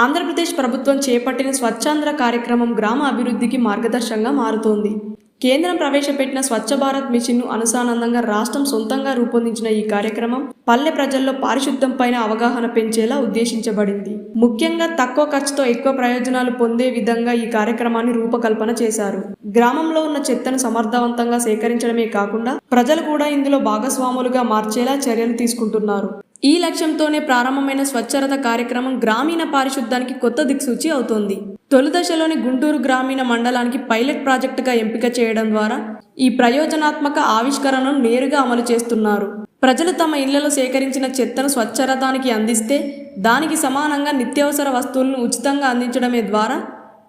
ఆంధ్రప్రదేశ్ ప్రభుత్వం చేపట్టిన స్వచ్ఛాంధ్ర కార్యక్రమం గ్రామ అభివృద్ధికి మార్గదర్శకంగా మారుతోంది. కేంద్రం ప్రవేశపెట్టిన స్వచ్ఛ భారత్ మిషన్ను అనుసానందంగా రాష్ట్రం సొంతంగా రూపొందించిన ఈ కార్యక్రమం పల్లె ప్రజల్లో పారిశుద్ధ్యం పైన అవగాహన పెంచేలా ఉద్దేశించబడింది. ముఖ్యంగా తక్కువ ఖర్చుతో ఎక్కువ ప్రయోజనాలు పొందే విధంగా ఈ కార్యక్రమాన్ని రూపకల్పన చేశారు. గ్రామంలో ఉన్న చెత్తను సమర్థవంతంగా సేకరించడమే కాకుండా ప్రజలు కూడా ఇందులో భాగస్వాములుగా మార్చేలా చర్యలు తీసుకుంటున్నారు. ఈ లక్ష్యంతోనే ప్రారంభమైన స్వచ్ఛరత కార్యక్రమం గ్రామీణ పారిశుద్ధ్యానికి కొత్త దిక్సూచి అవుతోంది. తొలి దశలోని గుంటూరు గ్రామీణ మండలానికి పైలట్ ప్రాజెక్టుగా ఎంపిక చేయడం ద్వారా ఈ ప్రయోజనాత్మక ఆవిష్కరణను నేరుగా అమలు చేస్తున్నారు. ప్రజలు తమ ఇళ్ళలో సేకరించిన చెత్తను స్వచ్ఛరతానికి అందిస్తే దానికి సమానంగా నిత్యావసర వస్తువులను ఉచితంగా అందించడమే ద్వారా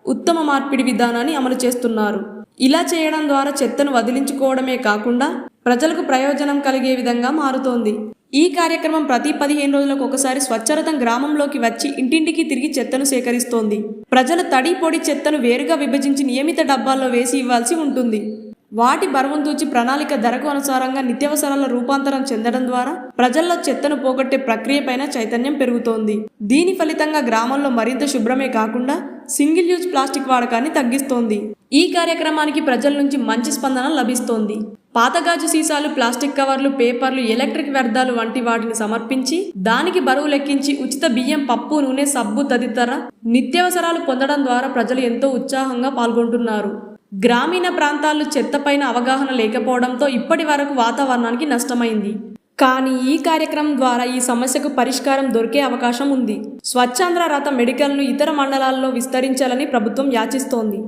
ఉత్తమ మార్పిడి విధానాన్ని అమలు చేస్తున్నారు. ఇలా చేయడం ద్వారా చెత్తను వదిలించుకోవడమే కాకుండా ప్రజలకు ప్రయోజనం కలిగే విధంగా మారుతోంది. ఈ కార్యక్రమం ప్రతి పదిహేను రోజులకు ఒకసారి స్వచ్ఛరథం గ్రామంలోకి వచ్చి ఇంటింటికి తిరిగి చెత్తను సేకరిస్తోంది. ప్రజలు తడి పొడి చెత్తను వేరుగా విభజించి నియమిత డబ్బాల్లో వేసి ఇవ్వాల్సి ఉంటుంది. వాటి బరువును తూచి ప్రణాళిక ధరకు అనుసారంగా నిత్యావసరాల రూపాంతరం చెందడం ద్వారా ప్రజల్లో చెత్తను పోగొట్టే ప్రక్రియపైన చైతన్యం పెరుగుతోంది. దీని ఫలితంగా గ్రామంలో మరింత శుభ్రమే కాకుండా సింగిల్ యూజ్ ప్లాస్టిక్ వాడకాన్ని తగ్గిస్తోంది. ఈ కార్యక్రమానికి ప్రజల నుంచి మంచి స్పందన లభిస్తోంది. పాతగాజు సీసాలు ప్లాస్టిక్ కవర్లు పేపర్లు ఎలక్ట్రిక్ వ్యర్థాలు వంటి వాటిని సమర్పించి దానికి బరువు లెక్కించి ఉచిత బియ్యం పప్పు నూనె సబ్బు తదితర నిత్యావసరాలు పొందడం ద్వారా ప్రజలు ఎంతో ఉత్సాహంగా పాల్గొంటున్నారు. గ్రామీణ ప్రాంతాల్లో చెత్తపైన అవగాహన లేకపోవడంతో ఇప్పటి వరకు వాతావరణానికి నష్టమైంది. కానీ ఈ కార్యక్రమం ద్వారా ఈ సమస్యకు పరిష్కారం దొరికే అవకాశం ఉంది. స్వచ్ఛాంధ్ర రథ మెడికల్ను ఇతర మండలాల్లో విస్తరించాలని ప్రభుత్వం యాచిస్తోంది.